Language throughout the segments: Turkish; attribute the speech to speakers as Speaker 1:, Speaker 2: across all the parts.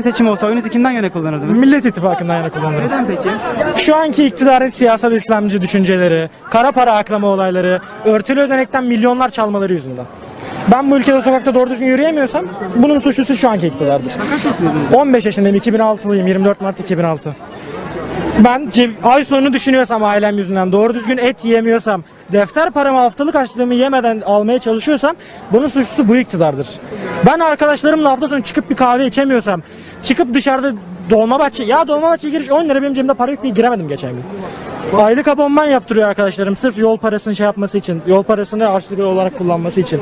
Speaker 1: erken seçim olsa oyunuzu kimden yana kullanırdınız?
Speaker 2: Millet İttifakı'ndan yana kullanırım.
Speaker 1: Neden peki?
Speaker 2: Şu anki iktidarın siyasal İslamcı düşünceleri, kara para aklama olayları, örtülü ödenekten milyonlar çalmaları yüzünden. Ben bu ülkede sokakta doğru düzgün yürüyemiyorsam bunun suçlusu şu anki iktidardır. 15 yaşındayım, 2006'lıyım, 24 Mart 2006. Ben ceb- ay sonunu düşünüyorsam ailem yüzünden, doğru düzgün et yiyemiyorsam, defter paramı haftalık açlığımı yemeden almaya çalışıyorsam bunun suçlusu bu iktidardır. Ben arkadaşlarımla hafta sonu çıkıp bir kahve içemiyorsam, çıkıp dışarıda Dolmabahçe, ya Dolmabahçe'ye giriş 10 lira benim cebimde para yok diye giremedim geçen gün. Aylık abonman yaptırıyor arkadaşlarım sırf yol parasını şey yapması için, yol parasını harçlık olarak kullanması için.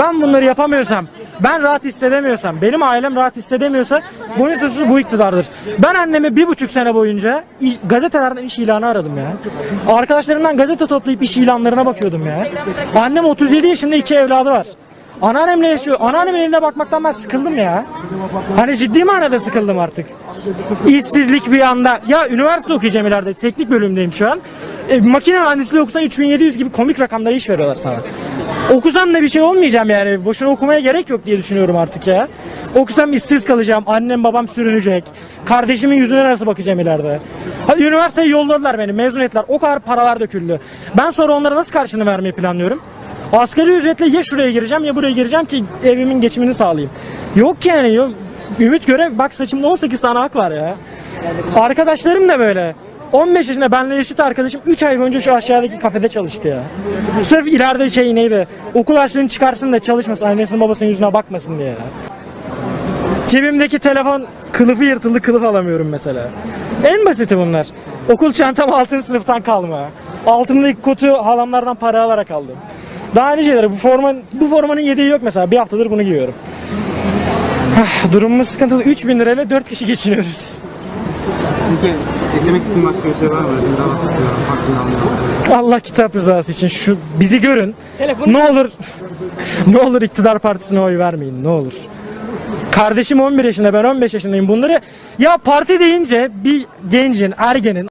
Speaker 2: Ben bunları yapamıyorsam, ben rahat hissedemiyorsam, benim ailem rahat hissedemiyorsa bunun suçlusu bu iktidardır. Ben annemi bir buçuk sene boyunca gazetelerden iş ilanı aradım ya. Arkadaşlarımdan gazete toplayıp iş ilanlarına bakıyordum ya. Annem 37 yaşında iki evladı var. Anneannemle yaşıyor. Anneannemin eline bakmaktan ben sıkıldım ya. Hani ciddi manada sıkıldım artık. İşsizlik bir anda. Ya üniversite okuyacağım ileride. Teknik bölümdeyim şu an. E, makine mühendisliği okusan 3700 gibi komik rakamlara iş veriyorlar sana. Okusam da bir şey olmayacağım yani. Boşuna okumaya gerek yok diye düşünüyorum artık ya. Okusam işsiz kalacağım. Annem babam sürünecek. Kardeşimin yüzüne nasıl bakacağım ileride? Ha, üniversiteye yolladılar beni. Mezun ettiler. O kadar paralar döküldü. Ben sonra onlara nasıl karşını vermeyi planlıyorum? Asgari ücretle ya şuraya gireceğim ya buraya gireceğim ki evimin geçimini sağlayayım. Yok yani yok. Ümit göre bak saçımda 18 tane hak var ya. Arkadaşlarım da böyle. 15 yaşında benle eşit arkadaşım 3 ay boyunca şu aşağıdaki kafede çalıştı ya. Sırf ileride şey neydi? Okul açlığını çıkarsın da çalışmasın. Annesinin babasının yüzüne bakmasın diye. Cebimdeki telefon kılıfı yırtıldı kılıf alamıyorum mesela. En basiti bunlar. Okul çantam 6. sınıftan kalma. Altımdaki kotu halamlardan para alarak aldım. Daha niceleri bu forma bu formanın yedeği yok mesela. Bir haftadır bunu giyiyorum. Hah, Durumumuz sıkıntılı. 3000 lirayla 4 kişi geçiniyoruz.
Speaker 1: Peki eklemek istediğin başka bir şey var mı?
Speaker 2: Allah kitap rızası için şu bizi görün. Ne olur ne olur iktidar partisine oy vermeyin ne olur. Kardeşim 11 yaşında ben 15 yaşındayım. Bunları ya parti deyince bir gencin, ergenin